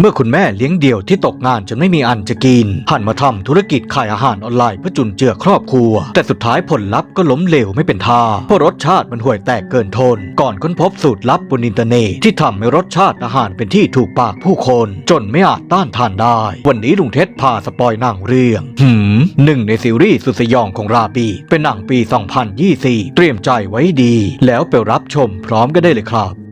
เมื่อคุณแม่เลี้ยงเดี่ยวที่ตกงานจนไม่มีอันจะกินหันมาทำธุรกิจขายอาหารออนไลน์เพื่อจุนเจือครอบครัว แต่สุดท้ายผลลัพธ์ก็ล้มเหลวไม่เป็นท่าเพราะรสชาติมันห่วยแตกเกินทน ก่อนค้นพบสูตรลับบนอินเทอร์เน็ตที่ทำให้รสชาติอาหารเป็นที่ถูกปากผู้คน จนไม่อาจต้านทานได้ วันนี้ลุงเท็ดพาสปอยหนังเรื่องหืมหนึ่งในซีรีส์สุดสยองของราบีเป็นหนังปี 2024 เตรียมใจไว้ดี แล้วไปรับชมพร้อมกันได้เลยครับ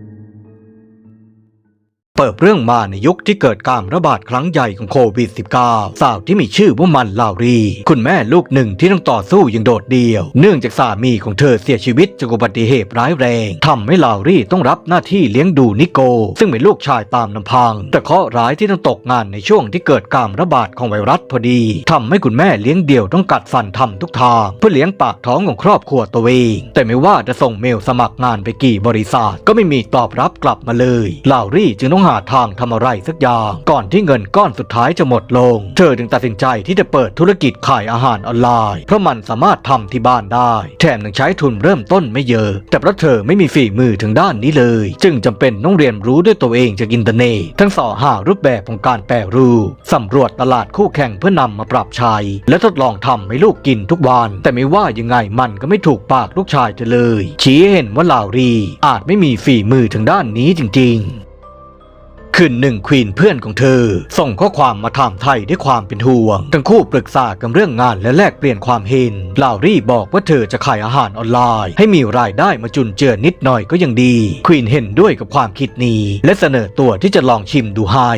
เปิดเรื่องมาในยุคที่เกิดการระบาดครั้งใหญ่ของโควิด -19 สาวที่มีชื่อว่ามันลาวรี คุณแม่ลูกหนึ่งที่ต้องต่อสู้อย่างโดดเดี่ยว เนื่องจากสามีของเธอเสียชีวิตจากอุบัติเหตุร้ายแรงทำให้ลาวรีต้องรับหน้าที่เลี้ยงดูนิโก ซึ่งเป็นลูกชายตามลำพัง แต่เคราะห์ร้ายที่ต้องตกงานในช่วงที่เกิดการระบาดของไวรัสพอดีทำให้คุณแม่เลี้ยงเดี่ยวต้องกัดฟันทำทุกทางเพื่อเลี้ยงปากท้องของครอบครัวตัวเองแต่ไม่ว่าจะส่งเมลสมัครงานไปกี่บริษัทก็ไม่มีตอบรับกลับมาเลยลาวรีจึงต้องหาทางทำอะไรสักอย่าง ก่อนที่เงินก้อนสุดท้ายจะหมดลง เธอจึงตัดสินใจที่จะเปิดธุรกิจขายอาหารออนไลน์ เพราะมันสามารถทำที่บ้านได้ แถมยังใช้ทุนเริ่มต้นไม่เยอะ แต่เพราะเธอไม่มีฝีมือถึงด้านนี้เลย จึงจำเป็นต้องเรียนรู้ด้วยตัวเองจากอินเทอร์เน็ตทั้งสอหารูปแบบของการแปรรูปสำรวจตลาดคู่แข่งเพื่อนำมาปรับใช้ และทดลองทำให้ลูกกินทุกวัน แต่ไม่ว่ายังไงมันก็ไม่ถูกปากลูกชายเธอเลย ชี้เห็นว่าลาวรีอาจไม่มีฝีมือถึงด้านนี้จริง ๆ คืนหนึ่งควีนเพื่อนของเธอ ส่งข้อความมาถามไทยด้วยความเป็นห่วง ทั้งคู่ปรึกษากันเรื่องงานและแลกเปลี่ยนความเห็นลาวรี่บอกว่าเธอจะขายอาหารออนไลน์ ให้มีรายได้มาจุนเจือนิดหน่อยก็ยังดี ควีนเห็นด้วยกับความคิดนี้ และเสนอตัวที่จะลองชิมดูให้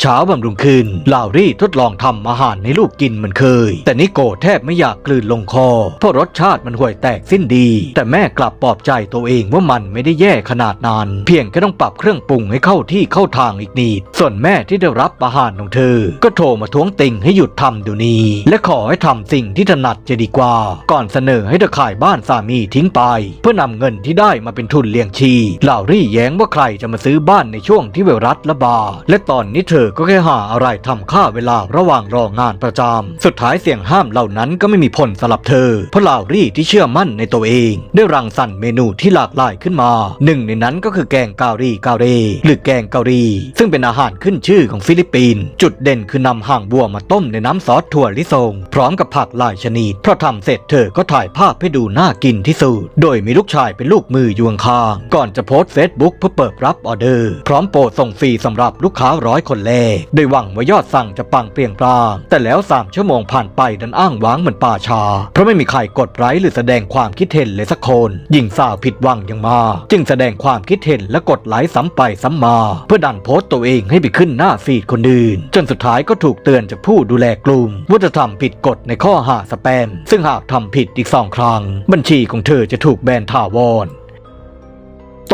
เช้าบำรุงคืนลาวรี่ทดลองทำอาหารให้ลูกกินเหมือนเคย แต่นิโกแทบไม่อยากกลืนลงคอ เพราะรสชาติมันห่วยแตกสิ้นดี แต่แม่กลับปลอบใจตัวเองว่ามันไม่ได้แย่ขนาดนั้น เพียงแค่ต้องปรับเครื่องปรุงให้เข้าที่เข้าทางอีกนิด ส่วนแม่ที่ได้รับอาหารของเธอ ก็โทรมาท้วงติงให้หยุดทำเดี๋ยวนี้ และขอให้ทำสิ่งที่ถนัดจะดีกว่า ก่อนเสนอให้เธอขายบ้านสามีทิ้งไป เพื่อนำเงินที่ได้มาเป็นทุนเลี้ยงชีลาวรี่แย้งว่าใครจะมาซื้อบ้านในช่วงที่ไวรัสระบาดและตอนนี้เธอก็แค่หาอะไรทำค่าเวลาระหว่างรองานประจำสุดท้ายเสียงห้ามเหล่านั้นก็ไม่มีผลสำหรับเธอ เพราะลาวรี่ที่เชื่อมั่นในตัวเอง ได้รังสรรค์เมนูที่หลากหลายขึ้นมา หนึ่งในนั้นก็คือแกงกาหรีกาเร หรือแกงกาหรีซึ่งเป็นอาหารขึ้นชื่อของฟิลิปปินส์จุดเด่นคือนำห่างบัวมาต้มในน้ำซอสถั่วลิสงพร้อมกับผักหลายชนิดพราะทำเสร็จเธอก็ถ่ายภาพให้ดูน่ากินที่สุดโดยมีลูกชายเป็นลูกมือยู่ข้างก่อนจะโพสต์เฟซบุ๊กเพื่อเปิดรับออเดอร์ พร้อมโปรดส่งฟรีสำหรับลูกค้าร้อยคนแรกโดยหวังว่ายอดสั่งจะปังเปรียงปรางแต่แล้ว 3 ชั่วโมงผ่านไปดันอ้างว้างเหมือนป่าชา เพราะไม่มีใครกดไลค์หรือแสดงความคิดเห็นเลยสักคนหญิงสาวผิดหวังอย่างมากจึงแสดงความคิดเห็นและกดไลค์ซ้ำไปซ้ำมา เพื่อดันโพสต์ตัวเองให้ไปขึ้นหน้าฟีดคนอื่น จนสุดท้ายก็ถูกเตือนจากผู้ดูแลกลุ่มว่าจะทำผิดกฎในข้อหาสแปม ซึ่งหากทำผิดอีกสองครั้ง บัญชีของเธอจะถูกแบนถาวร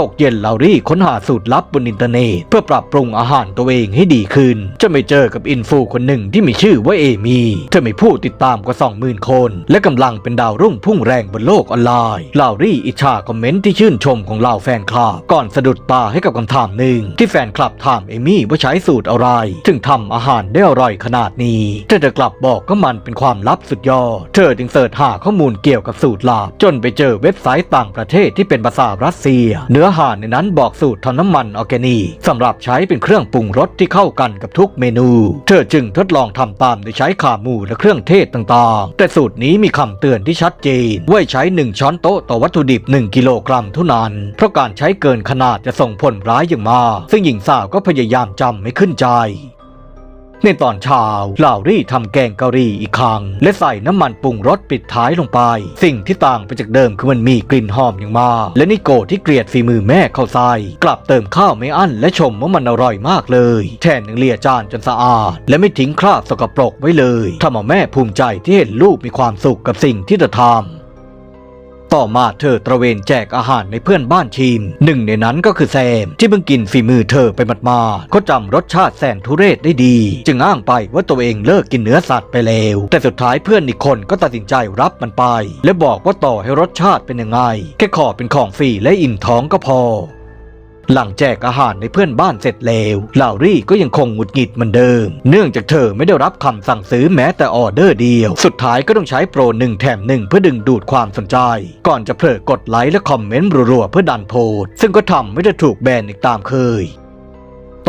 ตกเย็นลาวรี่ค้นหาสูตรลับบนอินเทอร์เน็ตเพื่อปรับปรุงอาหารตัวเองให้ดีขึ้น จะไม่เจอกับอินฟูคนหนึ่งที่มีชื่อว่าเอมี่เธอมีผู้ติดตามกว่า 20,000 คน และกำลังเป็นดาวรุ่งพุ่งแรงบนโลกออนไลน์ลาวรี่อิจฉาคอมเมนต์ที่ชื่นชมของเหล่าแฟนคลับก่อนสะดุดตาให้กับคำถามหนึ่งที่แฟนคลับถามเอมี่ว่าใช้สูตรอะไร ถึงทำอาหารได้อร่อยขนาดนี้แต่เธอกลับบอกก็มันเป็นความลับสุดยอด เธอจึงเสิร์ชหาข้อมูลเกี่ยวกับสูตรลับจนไปเจอเว็บไซต์ต่างประเทศที่เป็นภาษารัสเซีย เนื้อหารในนั้นบอกสูตรทำน้ำมันออร์แกนิกสำหรับใช้เป็นเครื่องปรุงรสที่เข้ากันกับทุกเมนู เธอจึงทดลองทำตามโดยใช้ขาหมูและเครื่องเทศต่างๆ แต่สูตรนี้มีคำเตือนที่ชัดเจนว่าให้ใช้ 1 ช้อนโต๊ะต่อวัตถุดิบ 1 กิโลกรัมเท่านั้น เพราะการใช้เกินขนาดจะส่งผลร้ายอย่างมาก ซึ่งหญิงสาวก็พยายามจำไม่ขึ้นใจ ในตอนเช้าลาวรี่ทำแกงกะหรี่อีกครั้ง และใส่น้ำมันปรุงรสปิดท้ายลงไป สิ่งที่ต่างไปจากเดิมคือมันมีกลิ่นหอมอย่างมาก และนิโกที่เกลียดฝีมือแม่เข้าใส่กลับเติมข้าวไม่อั้นและชมว่ามันอร่อยมากเลย แถมยังเลียจานจนสะอาด และไม่ทิ้งคราบสกปรกไว้เลยทำเอาแม่ภูมิใจที่เห็นลูกมีความสุขกับสิ่งที่เธอทำ ต่อมาเธอตระเวนแจกอาหารในเพื่อนบ้านชิมหนึ่งในนั้นก็คือแซม ที่เพิ่งกินฝีมือเธอไปหมาดๆก็จำรสชาติแสนทุเรศได้ดี จึงอ้างไปว่าตัวเองเลิกกินเนื้อสัตว์ไปแล้ว แต่สุดท้ายเพื่อนอีกคนก็ตัดสินใจรับมันไป และบอกว่าต่อให้รสชาติเป็นยังไง แค่ขอเป็นของฟรีและอิ่มท้องก็พอ หลังแจกอาหารในเพื่อนบ้านเสร็จแล้วลาวรี่ก็ยังคงหงุดหงิดเหมือนเดิม เนื่องจากเธอไม่ได้รับคำสั่งซื้อแม้แต่ออเดอร์เดียว สุดท้ายก็ต้องใช้โปรหนึ่งแถมหนึ่งเพื่อดึงดูดความสนใจ ก่อนจะเผลอกดไลค์และคอมเมนต์รัวๆเพื่อดันโพสซึ่งก็ทำให้เธอถูกแบนอีกตามเคย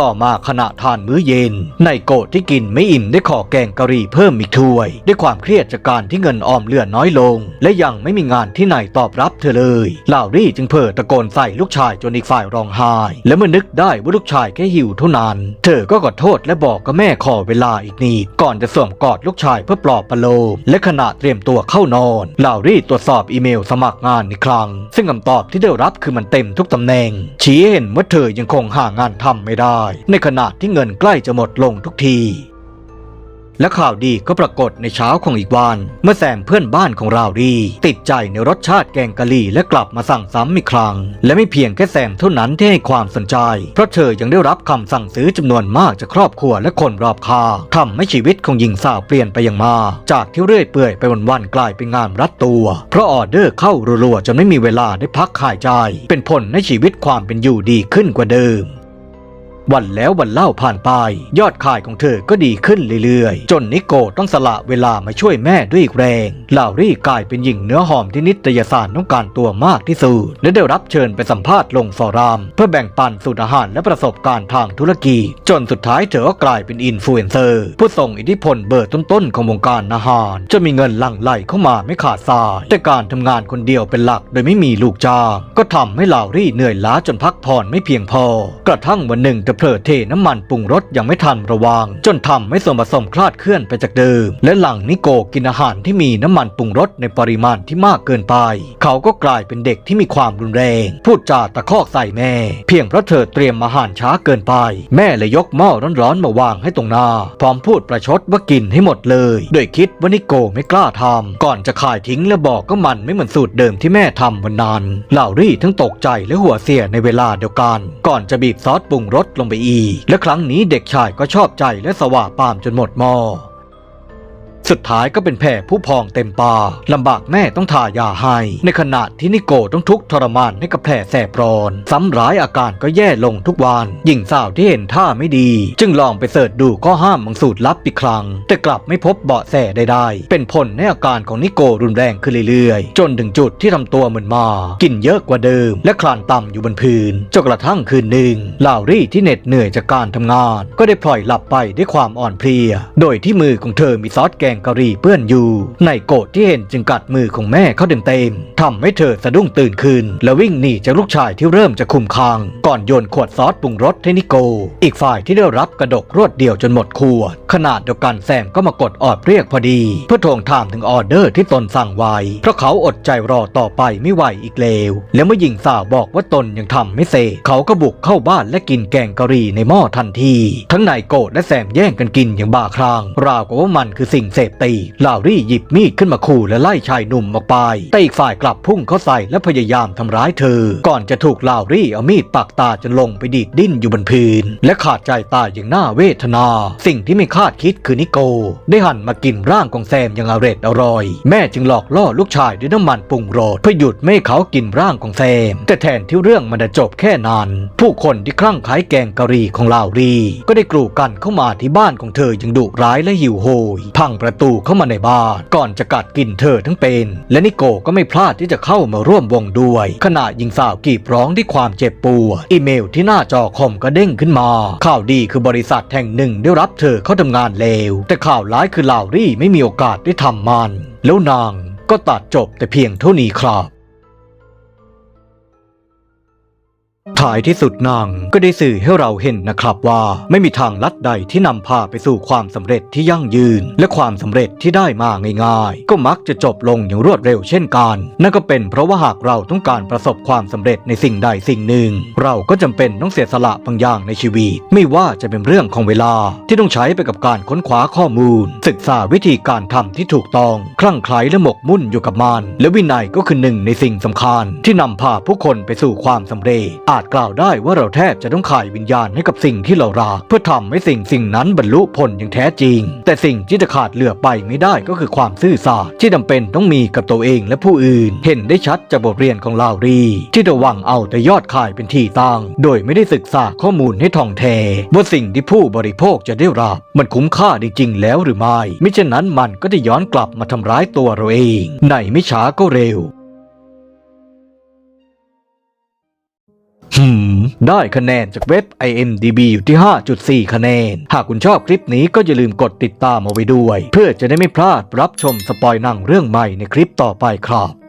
ต่อมาขณะทานมื้อเย็นนายโกะที่กินไม่อิ่มได้ขอแกงกะหรี่เพิ่มอีกถ้วย ด้วยความเครียดจากการที่เงินออมเหลือน้อยลง และยังไม่มีงานที่ไหนตอบรับเธอเลยลาวรี่จึงเผลอตะโกนใส่ลูกชายจนอีกฝ่ายร้องไห้ และเมื่อนึกได้ว่าลูกชายแค่หิวเท่านั้น เธอก็ขอโทษและบอกกับแม่ขอเวลาอีกนิดก่อนจะสวมกอดลูกชายเพื่อปลอบประโลมและขณะเตรียมตัวเข้านอนลาวรี่ตรวจสอบอีเมลสมัครงานอีกครั้ง ซึ่งคำตอบที่ได้รับคือมันเต็มทุกตำแหน่งชี้เห็นว่าเธอยังคงหางานทำไม่ได้ในขณะที่เงินใกล้จะหมดลงทุกที และข่าวดีก็ปรากฏในเช้าของอีกวัน เมื่อแซมเพื่อนบ้านของเราวรีติดใจในรสชาติแกงกะหรี่และกลับมาสั่งซ้ำอีกครั้ง และไม่เพียงแค่แซมเท่านั้นที่ให้ความสนใจ เพราะเธอยังได้รับคำสั่งซื้อจำนวนมากจากครอบครัวและคนรอบข้างทำให้ชีวิตของหญิงสาวเปลี่ยนไปอย่างมากจากที่เรื่อยเปื่อยไปวันๆกลายเป็นงานรัดตัว เพราะออเดอร์เข้ารัวๆจนไม่มีเวลาได้พักหายใจ เป็นผลในชีวิตความเป็นอยู่ดีขึ้นกว่าเดิม วันแล้ววันเล่าผ่านไป ยอดขายของเธอก็ดีขึ้นเรื่อยๆ จนนิโกต้องสละเวลามาช่วยแม่ด้วยอีกแรงลาวรี่กลายเป็นหญิงเนื้อหอมที่นิตยสารต้องการตัวมากที่สุด และได้รับเชิญไปสัมภาษณ์ลงฟอรัมเพื่อแบ่งปันสูตรอาหารและประสบการณ์ทางธุรกิจจนสุดท้ายเธอก็กลายเป็นอินฟลูเอนเซอร์ ผู้ส่งอิทธิพลเบอร์ต้นๆของวงการอาหารจะมีเงินหลั่งไหลเข้ามาไม่ขาดสาย แต่การทำงานคนเดียวเป็นหลักโดยไม่มีลูกจ้างก็ทำให้ลาวรี่เหนื่อยล้าจนพักผ่อนไม่เพียงพอกระทั่งวันหนึ่งเธอเผลอเทน้ำมันปรุงรสยังไม่ทันระวัง จนทำให้ส่วนผสมคลาดเคลื่อนไปจากเดิม และหลังนิโกกินอาหารที่มีน้ำมันปรุงรสในปริมาณที่มากเกินไป เขาก็กลายเป็นเด็กที่มีความรุนแรง พูดจาตะคอกใส่แม่ เพียงเพราะเธอเตรียมอาหารช้าเกินไป แม่เลยยกหม้อร้อนๆมาวางให้ตรงหน้า พร้อมพูดประชดว่ากินให้หมดเลยโดยคิดว่านิโกไม่กล้าทำก่อนจะขายทิ้งและบอกก็มันไม่เหมือนสูตรเดิมที่แม่ทำวันนั้นลารี่ทั้งตกใจและหัวเสียในเวลาเดียวกัน ก่อนจะบีบซอสปรุงรสลงไปอีก และครั้งนี้เด็กชายก็ชอบใจและสว่าปามจนหมดหม้อ สุดท้ายก็เป็นแผลผู้พองเต็มปากลำบากแม่ต้องทายาให้ ในขณะที่นิโกต้องทุกข์ทรมานให้กับแผลแสบร้อนซ้ำร้ายอาการก็แย่ลงทุกวันหญิงสาวที่เห็นท่าไม่ดี จึงลองไปเสิร์ชดูข้อห้ามของสูตรลับอีกครั้ง แต่กลับไม่พบเบาะแสใดๆเป็นผลให้อาการของนิโกรุนแรงขึ้นเรื่อยๆ จนถึงจุดที่ทำตัวเหมือนมา กินเยอะกว่าเดิม และคลานต่ำอยู่บนพื้นจนกระทั่งคืนหนึ่งลาวรี่ที่เหน็ดเหนื่อยจากการทำงาน ก็ได้พลอยหลับไปด้วยความอ่อนเพลีย โดยที่มือของเธอมีซอสแกงกะหรี่เปื้อนอยู่ ในโกรธที่เห็นจึงกัดมือของแม่เขาเต็มๆทำให้เธอสะดุ้งตื่นขึ้นและวิ่งหนีจากลูกชายที่เริ่มจะคุมคาง ก่อนโยนขวดซอสปรุงรสให้นิโก อีกฝ่ายที่ได้รับกระดกรวดเดียวจนหมดขวดขนาดเดียวกันแซมก็มากดออดเรียกพอดี เพื่อทวงถามถึงออเดอร์ที่ตนสั่งไว้ เพราะเขาอดใจรอต่อไปไม่ไหวอีกแล้วแล้วเมื่อหญิงสาวบอกว่าตนยังทำไม่เสร็จเขาก็บุกเข้าบ้านและกินแกงกะหรี่ในหม้อทันที ทั้งนายโกรธและแซมแย่งกันกินอย่างบ้าคลั่งราวกับว่ามันคือสิ่งเสพติดลาวรี่หยิบมีดขึ้นมาขู่และไล่ชายหนุ่มออกไป แต่อีกฝ่ายกลับพุ่งเข้าใส่และพยายามทำร้ายเธอ ก่อนจะถูกลาวรี่เอามีดปักตาจนลงไปดีดดิ้นอยู่บนพื้น และขาดใจตายอย่างน่าเวทนา สิ่งที่ไม่คาดคิดคือนิโก ได้หันมากินร่างของแซมอย่างอร็ดอร่อย แม่จึงหลอกล่อลูกชายด้วยน้ำมันปรุงรสเพื่อหยุดไม่ให้เขากินร่างของแซม แต่แทนที่เรื่องมันจะจบแค่นั้น ผู้คนที่คลั่งไคล้แกงกะหรี่ของลาวรีก็ได้กรูกันเข้ามาที่บ้านของเธออย่างดุร้ายและหิวโหยพังประตูเข้ามาในบ้าน ก่อนจะกัดกินเธอทั้งเป็น และนิโกก็ไม่พลาดที่จะเข้ามาร่วมวงด้วย ขณะหญิงสาวกรีดร้องด้วยความเจ็บปวดอีเมลที่หน้าจอคอมก็เด้งขึ้นมา ข่าวดีคือบริษัทแห่งหนึ่งได้รับเธอเข้าทำงานเลวแต่ข่าวร้ายคือลาวรี่ไม่มีโอกาสได้ทำมัน แล้วนางก็ตัดจบแต่เพียงเท่านี้ครับ ท้ายที่สุดนางก็ได้สื่อให้เราเห็นนะครับว่าไม่มีทางลัดใดที่นำพาไปสู่ความสำเร็จที่ยั่งยืน และความสำเร็จที่ได้มาง่าย ๆ ก็มักจะจบลงอย่างรวดเร็วเช่นกัน นั่นก็เป็นเพราะว่าหากเราต้องการประสบความสำเร็จในสิ่งใดสิ่งหนึ่ง เราก็จำเป็นต้องเสียสละบางอย่างในชีวิต ไม่ว่าจะเป็นเรื่องของเวลาที่ต้องใช้ไปกับการค้นคว้าข้อมูล ศึกษาวิธีการทำที่ถูกต้อง คลั่งไคล้และหมกมุ่นอยู่กับมันและวินัยก็คือหนึ่งในสิ่งสำคัญ ที่นำพาผู้คนไปสู่ความสำเร็จอาจกล่าวได้ว่าเราแทบจะต้องขายวิญญาณให้กับสิ่งที่เรารักเพื่อทำให้สิ่งสิ่งนั้นบรรลุผลอย่างแท้จริง แต่สิ่งที่จะขาดเหลือไปไม่ได้ก็คือความซื่อสัตย์ที่จำเป็นต้องมีกับตัวเองและผู้อื่น เห็นได้ชัดจากบทเรียนของลาวรี ที่ระวังเอาแต่ยอดขายเป็นที่ตั้งโดยไม่ได้ศึกษาข้อมูลให้ท่องแท้ว่าสิ่งที่ผู้บริโภคจะได้รับ มันคุ้มค่าจริงๆแล้วหรือไม่ม่เช่นนั้นมันก็จะย้อนกลับมาทำร้ายตัวเราเอง ในไม่ช้าก็เร็ว ได้คะแนนจากเว็บ IMDB อยู่ที่ 5.4 คะแนน หากคุณชอบคลิปนี้ก็อย่าลืมกดติดตามเอาไว้ด้วย เพื่อจะได้ไม่พลาดรับชมสปอยหนังเรื่องใหม่ในคลิปต่อไปครับ